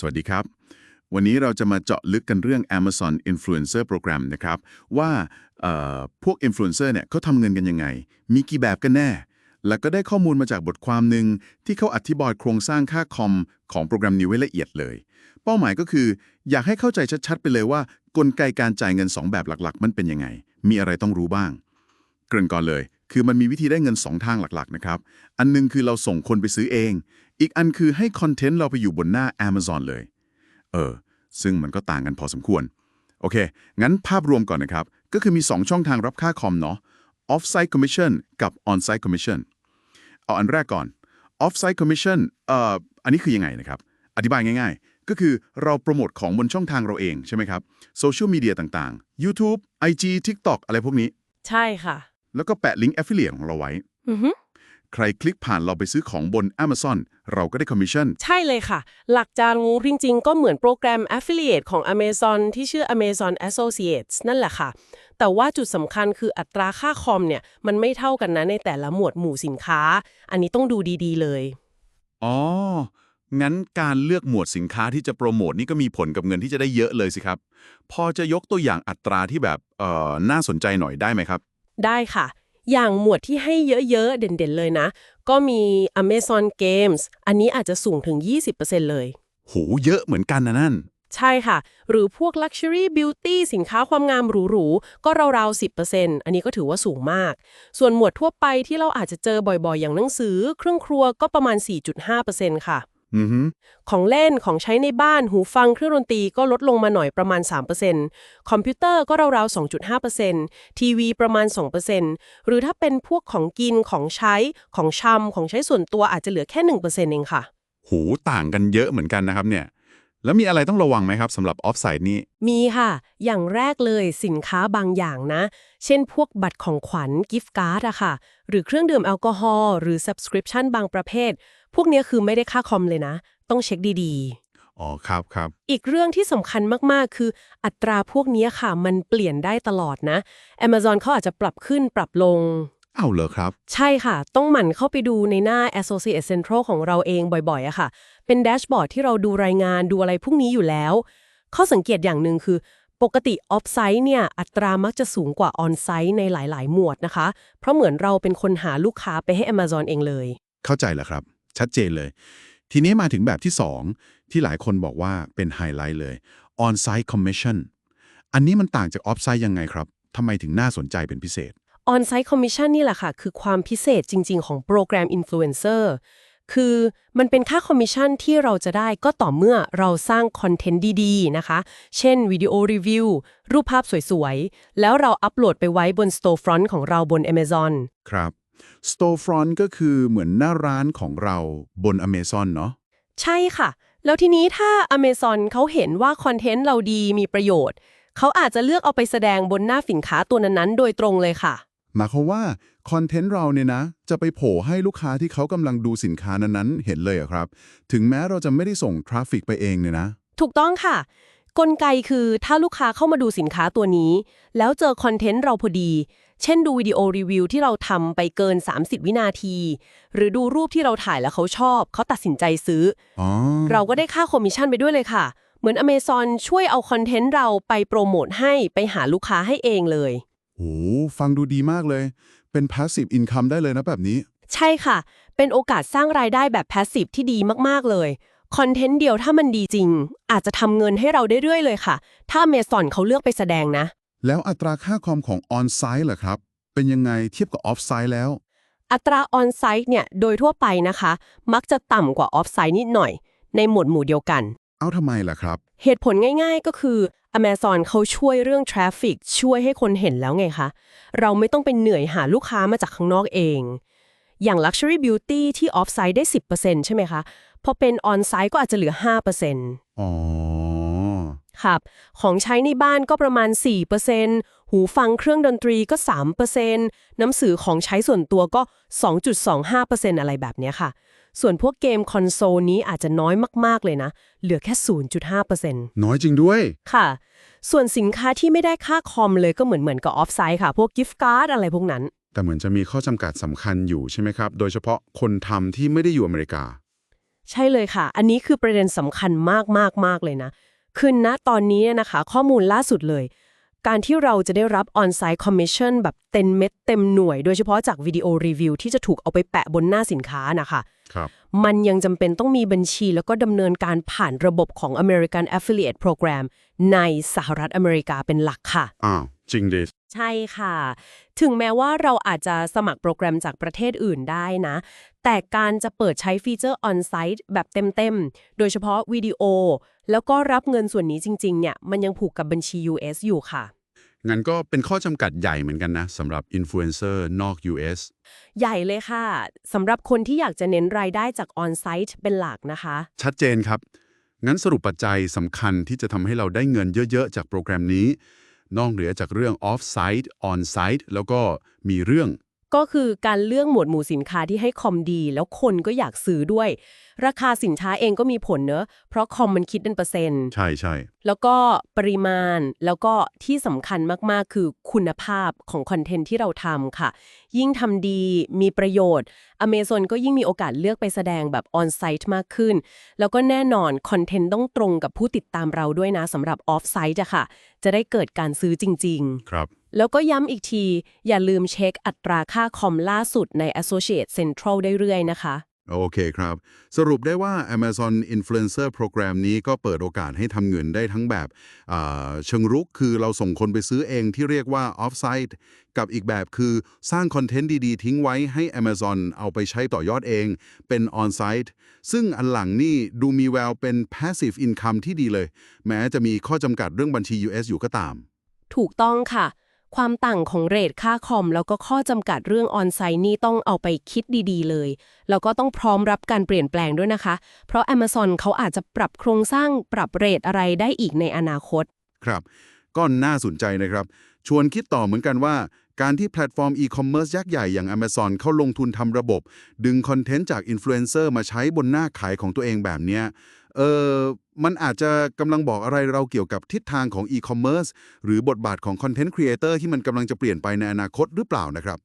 สวัสดีครับ วันนี้เราจะมาเจาะลึกกันเรื่อง Amazon Influencer Program นะครับ ว่าพวก Influencer เนี่ยเขาทำเงินกันยังไง มีกี่แบบกันแน่ แล้วก็ได้ข้อมูลมาจากบทความหนึ่งที่เขาอธิบายโครงสร้างค่าคอมของโปรแกรมนี้ไว้ละเอียดเลย เป้าหมายก็คือ อยากให้เข้าใจชัดๆ ไปเลยว่า กลไกการจ่ายเงิน 2 แบบหลักๆ มันเป็นยังไง มีอะไรต้องรู้บ้าง เกริ่นก่อนเลยคือมันมีวิธีได้เงิน 2 ทางหลักๆนะครับ อันหนึงคือเราส่งคนไปซื้อเอง อีกอันคือให้คอนเทนต์เราไปอยู่บนหน้า Amazon เลย เออ ซึ่งมันก็ต่างกันพอสมควร โอเค งั้นภาพรวมก่อนนะครับ ก็คือมี 2 ช่องทางรับค่าคอมเนาะ off-site commission กับ on-site commission เอาอันแรกก่อน off-site commission เอ่อ อันนี้คือยังไงนะครับ อธิบายง่าย ๆ ก็คือเราโปรโมทของบนช่องทางเราเองใช่ไหมครับโซเชียลมีเดียต่างๆ YouTube IG TikTok อะไรพวกนี้ ใช่ค่ะ แล้วก็แปะลิงก์ affiliate ของเราไว้อือฮึ ใครคลิกผ่านเราไปซื้อของบน Amazon เราก็ได้คอมมิชชั่น ใช่เลยค่ะ หลักจางูจริง ๆ ก็เหมือนโปรแกรม Affiliate ของ Amazon ที่ชื่อ Amazon Associates นั่นแหละค่ะ แต่ว่าจุดสำคัญคืออัตราค่าคอมเนี่ยมันไม่เท่ากันนะในแต่ละหมวดหมู่สินค้า อันนี้ต้องดูดีๆ เลย อ๋อ งั้นการเลือกหมวดสินค้าที่จะโปรโมทนี่ก็มีผลกับเงินที่จะได้เยอะเลยสิครับ พอจะยกตัวอย่างอัตราที่แบบเอ่อน่าสนใจหน่อยได้ไหมครับ ได้ค่ะ อย่างหมวดที่ให้เยอะ ๆ เด่นๆเลยนะ ก็มี Amazon Games อันนี้อาจจะสูงถึง 20%เลย โห เยอะเหมือนกันนะนั่น ใช่ค่ะ หรือพวก Luxury Beauty สินค้าความงามหรูๆ ก็ราวๆ 10%อันนี้ก็ถือว่าสูงมาก ส่วนหมวดทั่วไปที่เราอาจจะเจอบ่อยๆ อย่างหนังสือ เครื่องครัวก็ประมาณ 4.5%ค่ะอือฮึ ของเล่นของใช้ในบ้านหูฟังเครื่องดนตรีก็ลดลงมาหน่อยประมาณ 3%คอมพิวเตอร์ก็ราวๆ 2.5%ทีวีประมาณ 2%หรือถ้าเป็นพวกของกินของใช้ของชำของใช้ส่วนตัวอาจจะเหลือแค่ 1%เองค่ะโหต่างกันเยอะเหมือนกันนะครับเนี่ย แล้วมีอะไรต้องระวังไหมครับสำหรับออฟไซด์นี้ มีค่ะ อย่างแรกเลยสินค้าบางอย่างนะ เช่นพวกบัตรของขวัญกิฟต์การ์ดอะค่ะ หรือเครื่องดื่มแอลกอฮอล์หรือ subscription บางประเภท พวกเนี้ยคือไม่ได้ค่าคอมเลยนะ ต้องเช็คดีๆ อ๋อครับครับ อีกเรื่องที่สำคัญมากๆ คืออัตราพวกนี้ค่ะ มันเปลี่ยนได้ตลอดนะ Amazon เขาอาจจะปรับขึ้นปรับลงอ้าวเหรอครับ ใช่ค่ะ ต้องหมั่นเข้าไปดูในหน้า Associate Central ของเราเองบ่อยๆอะค่ะ เป็นแดชบอร์ดที่เราดูรายงานดูอะไรพวกนี้อยู่แล้ว ข้อสังเกตอย่างหนึ่งคือปกติ Off-site เนี่ยอัตรามักจะสูงกว่า On-site ในหลาย ๆ หมวดนะคะ เพราะเหมือนเราเป็นคนหาลูกค้าไปให้ Amazon เองเลย เข้าใจแล้วครับ ชัดเจนเลย ทีนี้มาถึงแบบที่ 2 ที่หลายคนบอกว่าเป็นไฮไลท์เลย on-site commission อันนี้มันต่างจาก off-site ยังไงครับทำไมถึงน่าสนใจเป็นพิเศษ On-site commission นี่แหละค่ะ คือความพิเศษจริง ๆ ของโปรแกรม Influencer คือมันเป็นค่าคอมมิชชั่นที่เราจะได้ก็ต่อเมื่อเราสร้างคอนเทนต์ดี ๆ นะคะ เช่นวิดีโอรีวิวรูปภาพสวย ๆ แล้วเราอัปโหลดไปไว้บน Storefront ของเราบน Amazon ครับ storefront ก็คือเหมือนหน้าร้านของเราบน Amazon เนาะใช่ค่ะ แล้วทีนี้ถ้า Amazon เขาเห็นว่าคอนเทนต์เราดีมีประโยชน์ เขาอาจจะเลือกเอาไปแสดงบนหน้าสินค้าตัวนั้นๆ โดยตรงเลยค่ะ หมายความว่าคอนเทนต์เราเนี่ยนะ จะไปโผล่ให้ลูกค้าที่เขากำลังดูสินค้านั้นๆ เห็นเลยเหรอครับ ถึงแม้เราจะไม่ได้ส่งทราฟฟิกไปเองเนี่ยนะ ถูกต้องค่ะ กลไกคือถ้าลูกค้าเข้ามาดูสินค้าตัวนี้ แล้วเจอคอนเทนต์เราพอดี เช่นดูวิดีโอรีวิวที่เราทำไปเกิน 30 วินาที หรือดูรูปที่เราถ่ายแล้วเขาชอบ เขาตัดสินใจซื้ออ๋อเราก็ได้ค่าคอมมิชชั่นไปด้วยเลยค่ะ เหมือน Amazon ช่วยเอาคอนเทนต์เราไปโปรโมทให้ไปหาลูกค้าให้เองเลยโหฟังดูดีมากเลย เป็น passive income ได้เลยนะแบบนี้ ใช่ค่ะ เป็นโอกาสสร้างรายได้แบบแพสซีฟที่ดีมากๆเลยคอนเทนต์เดียวถ้ามันดีจริง อาจจะทำเงินให้เราได้เรื่อยเลยค่ะ ถ้า Amazon เขาเลือกไปแสดงนะ แล้วอัตราค่าคอมของ on-site เหรอครับ เป็นยังไงเทียบกับ off-site แล้ว อัตราออนไซต์เนี่ยโดยทั่วไปนะคะ มักจะต่ำกว่าออฟไซต์นิดหน่อย ในหมวดหมู่เดียวกัน เอาทำไมล่ะครับ เหตุผลง่ายๆก็คือ Amazon เขาช่วยเรื่องทราฟฟิกช่วยให้คนเห็นแล้วไงคะ เราไม่ต้องเป็นเหนื่อยหาลูกค้ามาจากข้างนอกเองอย่าง Luxury Beauty ที่ออฟไซต์ได้ 10%ใช่ไหมคะ พอเป็นออนไซต์ก็อาจจะเหลือ 5%อ๋อ ครับ ของใช้ในบ้านก็ประมาณ 4%หูฟังเครื่องดนตรีก็3%น้ำสื่อของใช้ส่วนตัวก็ 2.25%อะไรแบบเนี้ยค่ะ ส่วนพวกเกมคอนโซลนี้อาจจะน้อยมาก ๆ เลยนะ เหลือแค่ 0.5%น้อยจริงด้วย ค่ะ ส่วนสินค้าที่ไม่ได้ค่าคอมเลยก็เหมือนเหมือนกับออฟไซต์ค่ะ พวกกิฟต์การ์ดอะไรพวกนั้น แต่เหมือนจะมีข้อจำกัดสำคัญอยู่ใช่ไหมครับ โดยเฉพาะคนทำที่ไม่ได้อยู่อเมริกา ใช่เลยค่ะ อันนี้คือประเด็นสำคัญมากมากมากเลยนะ คือณตอนนี้เนี่ยนะคะ ข้อมูลล่าสุดเลย การที่เราจะได้รับ on-site commission แบบเต็มเม็ดเต็มหน่วย โดยเฉพาะจากวิดีโอรีวิวที่จะถูกเอาไปแปะบนหน้าสินค้านะคะครับมันยังจำเป็นต้องมีบัญชีแล้วก็ดำเนินการผ่านระบบของ American Affiliate Program ในสหรัฐอเมริกาเป็นหลักค่ะ อ้าวจริงดิ ใช่ค่ะ ถึงแม้ว่าเราอาจจะสมัครโปรแกรมจากประเทศอื่นได้นะ แต่การจะเปิดใช้ฟีเจอร์ on-site แบบเต็มๆ โดยเฉพาะวิดีโอ แล้วก็รับเงินส่วนนี้จริงๆ เนี่ย มันยังผูกกับบัญชี US อยู่ค่ะ งั้นก็เป็นข้อจำกัดใหญ่เหมือนกันนะสำหรับอินฟลูเอนเซอร์นอก US ใหญ่เลยค่ะสำหรับคนที่อยากจะเน้นรายได้จาก on-site เป็นหลักนะคะ ชัดเจนครับ งั้นสรุปปัจจัยสำคัญที่จะทำให้เราได้เงินเยอะๆ จากโปรแกรมนี้ นอกเหนือจากเรื่อง off-site on-site แล้วก็มีเรื่อง ก็คือการเลือกหมวดหมู่สินค้าที่ให้คอมดี แล้วคนก็อยากซื้อด้วย ราคาสินค้าเองก็มีผลเนอะเพราะคอมมันคิดเป็นเปอร์เซ็นต์ใช่ใช่แล้วก็ปริมาณแล้วก็ที่สำคัญมากๆ คือคุณภาพของคอนเทนต์ที่เราทำค่ะยิ่งทำดีมีประโยชน์ Amazon ก็ยิ่งมีโอกาสเลือกไปแสดงแบบออนไซต์มากขึ้น แล้วก็แน่นอนคอนเทนต์ต้องตรงกับผู้ติดตามเราด้วยนะสำหรับออฟไซต์อะค่ะ จะได้เกิดการซื้อจริง ๆ ครับ แล้วก็ย้ำอีกที อย่าลืมเช็คอัตราค่าคอมล่าสุดใน Associate Central ได้เรื่อยนะคะ โอเคครับ สรุปได้ว่า Amazon Influencer Program นี้ก็เปิดโอกาสให้ทำเงินได้ทั้งแบบเชิงรุกคือเราส่งคนไปซื้อเองที่เรียกว่า Offsite กับอีกแบบคือสร้างคอนเทนต์ดีๆ ทิ้งไว้ให้ Amazon เอาไปใช้ต่อยอดเองเป็น On-site ซึ่งอันหลังนี่ดูมีแววเป็น Passive Income ที่ดีเลย แม้จะมีข้อจำกัดเรื่องบัญชี US อยู่ก็ตาม ถูกต้องค่ะ ความต่างของเรทค่าคอม แล้วก็ข้อจำกัดเรื่องออนไซต์นี่ต้องเอาไปคิดดีๆเลย แล้วก็ต้องพร้อมรับการเปลี่ยนแปลงด้วยนะคะ เพราะ Amazon เขาอาจจะปรับโครงสร้างปรับเรทอะไรได้อีกในอนาคต ครับก็น่าสนใจนะครับ ชวนคิดต่อเหมือนกันว่า การที่แพลตฟอร์มอีคอมเมิร์ซยักษ์ใหญ่อย่าง Amazon เข้าลงทุนทำระบบ ดึงคอนเทนต์จากอินฟลูเอนเซอร์มาใช้บนหน้าขายของตัวเองแบบเนี้ย เออมันอาจจะกำลังบอกอะไรเราเกี่ยวกับทิศทางของอีคอมเมิร์ซหรือบทบาทของคอนเทนต์ครีเอเตอร์ที่มันกำลังจะเปลี่ยนไปในอนาคตหรือเปล่านะครับ